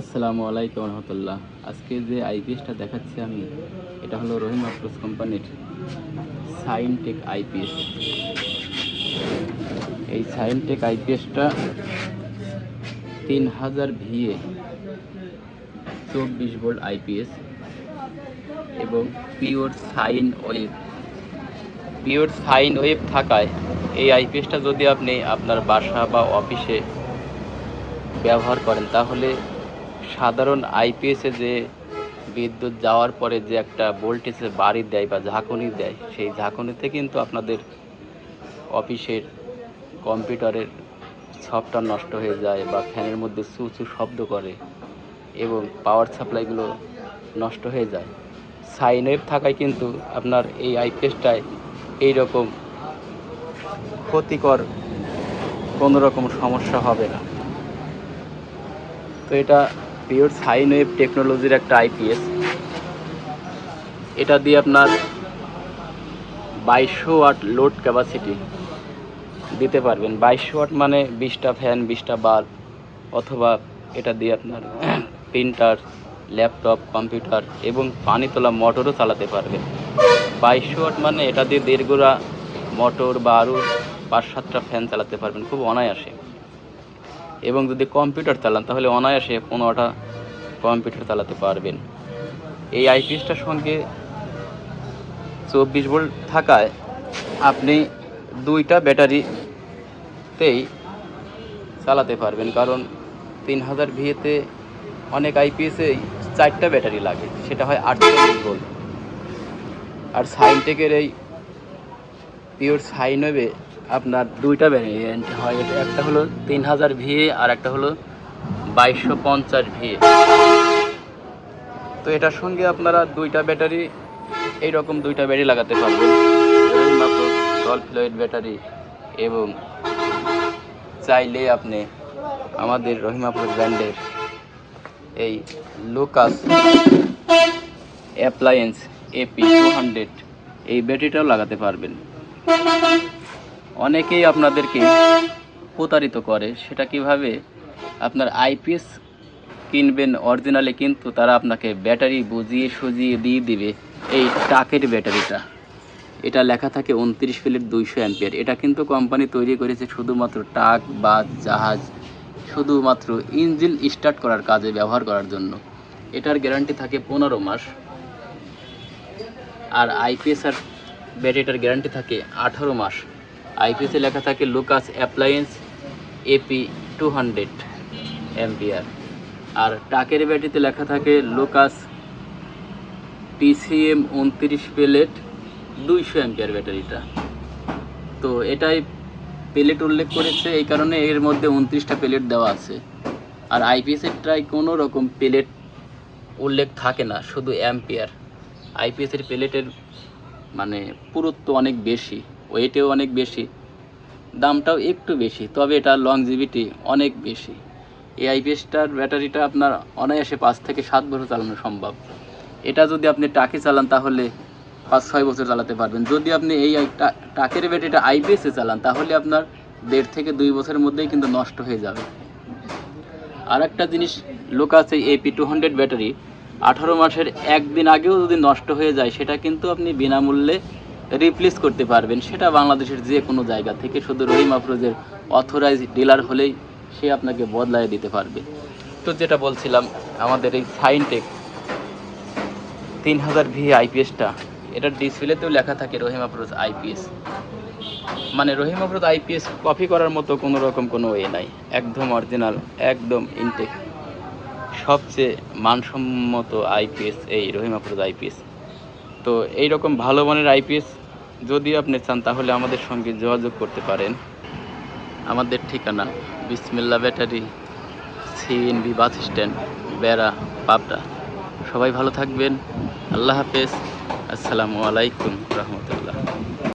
আসসালামু আলাইকুম রহমতুল্লাহ। আজকে যে আইপিএসটা দেখাচ্ছি আমি, এটা হলো রহিম আফরোজ কোম্পানির সাইনটেক আইপিএস। এই সাইনটেক আইপিএসটা তিন হাজার ভিএ, চব্বিশ ভোল্ট আইপিএস এবং pure sine wave. Pure sine wave থাকায় এই আইপিএসটা যদি আপনি আপনার বাসা বা অফিসে ব্যবহার করেন, তাহলে সাধারণ আইপিএসে যে বিদ্যুৎ যাওয়ার পরে যে একটা ভোল্টেজে বাড়ি দেয় বা ঝাঁকুনি দেয়, সেই ঝাঁকুনিতে কিন্তু আপনাদের অফিসের কম্পিউটারের সফটওয়্যার নষ্ট হয়ে যায় বা ফ্যানের মধ্যে সু সু শব্দ করে এবং পাওয়ার সাপ্লাইগুলো নষ্ট হয়ে যায়। সাইন ওয়েভ থাকায় কিন্তু আপনার এই আইপিএসটায় এই রকম ক্ষতিকর কোনো রকম সমস্যা হবে না। তো এটা পিওর সাইন ওয়েভ টেকনোলজির একটা আইপিএস। এটা দিয়ে আপনার বাইশশো ওয়াট লোড ক্যাপাসিটি দিতে পারবেন। বাইশশো ওয়াট মানে বিশটা ফ্যান, বিশটা বাল্ব, অথবা এটা দিয়ে আপনার প্রিন্টার, ল্যাপটপ, কম্পিউটার এবং পানি তোলা মোটরও চালাতে পারবেন। বাইশশো ওয়াট মানে এটা দিয়ে দেড় গোড়া মোটর বা আরও পাঁচ সাতটা ফ্যান চালাতে পারবেন। খুব অনায়াসে। এবং যদি কম্পিউটার চালান, তাহলে অনায়াসে পনেরোটা কম্পিউটার চালাতে পারবেন। এই আইপিএসটার সঙ্গে চব্বিশ ভোল্ট থাকায় আপনি দুইটা ব্যাটারিতেই চালাতে পারবেন, কারণ তিন হাজার ভিএতে অনেক আইপিএসেই চারটা ব্যাটারি লাগে, সেটা হয় আটচল্লিশ ভোল্ট। আর সাইনটেকের এই পিওর সাইন ওয়েভে আপনার দুইটা ভ্যারিয়েন্ট হয়। এটা একটা হলো তিন হাজার ভিএ আর একটা হলো বাইশশো পঞ্চাশ ভিএ তো এটার সঙ্গে আপনারা দুইটা ব্যাটারি, এইরকম দুইটা ব্যাটারি লাগাতে পারবেন। ফ্লোয়েড ব্যাটারি এবং চাইলে আপনি আমাদের রহিমাপুর ব্র্যান্ডের এই Lucas appliance A P two hundred এই ব্যাটারিটাও লাগাতে পারবেন। অনেকেই আপনাদেরকে প্রতারিত করে। সেটা কীভাবে? আপনার আইপিএস কিনবেন অরিজিনালে কিন্তু তারা আপনাকে ব্যাটারি বুঝিয়ে সুজিয়ে দিয়ে দিবে এই টাকের ব্যাটারিটা। এটা লেখা থাকে উনত্রিশ প্লেট দুইশো অ্যাম্পিয়ার। এটা কিন্তু কোম্পানি তৈরি করেছে শুধুমাত্র টাক বা জাহাজ, শুধুমাত্র ইঞ্জিন স্টার্ট করার কাজে ব্যবহার করার জন্য। এটার গ্যারান্টি থাকে পনেরো মাস। আর আইপিএস আর ব্যাটারিটার গ্যারান্টি থাকে আঠারো মাস। আইপিএসে লেখা থাকে Lucas appliance A P two hundred ampere আর টাকের ব্যাটারিতে লেখা থাকে লুকাস টিসিএম উনত্রিশ প্লেট দুইশো অ্যাম্পিয়ার ব্যাটারিটা। তো এটাই প্লেট উল্লেখ করেছে, এই কারণে এর মধ্যে উনত্রিশটা প্লেট দেওয়া আছে। আর আইপিএসেরটাই কোনো রকম প্লেট উল্লেখ থাকে না, শুধু অ্যাম্পিয়ার আইপিএসের প্লেটের মানে পুরুত্ব অনেক বেশি। ওয়েটেও অনেক বেশি, দামটাও একটু বেশি, তবে এটা লংজিভিটি অনেক বেশি। এই আইপিএসটার ব্যাটারিটা আপনার অনায়াসে পাঁচ থেকে সাত বছর চালানো সম্ভব। এটা যদি আপনি টাকে চালান তাহলে পাঁচ ছয় বছর চালাতে পারবেন। যদি আপনি এই টাকের ব্যাটারিটা আইপিএসে চালান, তাহলে আপনার দেড় থেকে দুই বছরের মধ্যেই কিন্তু নষ্ট হয়ে যাবে। আর একটা জিনিস লোক আছে এপি টু হান্ড্রেড ব্যাটারি, আঠারো মাসের একদিন আগেও যদি নষ্ট হয়ে যায়, সেটা কিন্তু আপনি বিনামূল্যে রিপ্লেস করতে পারবেন। সেটা বাংলাদেশের যে কোনো জায়গা থেকে শুধু রহিম আফরোজের অথরাইজ ডিলার হলেই সে আপনাকে বদলায় দিতে পারবে। তো যেটা বলছিলাম, আমাদের এই সাইনটেক তিন হাজার ভি আইপিএসটা এটার ডিসপ্লেতেও লেখা থাকে রহিম আফরোজ আইপিএস মানে রহিম আফরোজ আইপিএস কপি করার মতো কোনো রকম কোনো ওয়ে নাই। একদম অরিজিনাল একদম ইনটেক সবচেয়ে মানসম্মত আইপিএস এই রহিম আফরোজ আইপিএস তো এই রকম ভালো মানের আইপিএস যদি আপনি চান, তাহলে আমাদের সঙ্গে যোগাযোগ করতে পারেন। আমাদের ঠিকানা বিসমিল্লা ব্যাটারি সিএনবি বাস স্ট্যান্ড, বেড়া, পাবনা। সবাই ভালো থাকবেন। আল্লাহ হাফেজ। আসসালামু আলাইকুম রহমতুল্লাহ।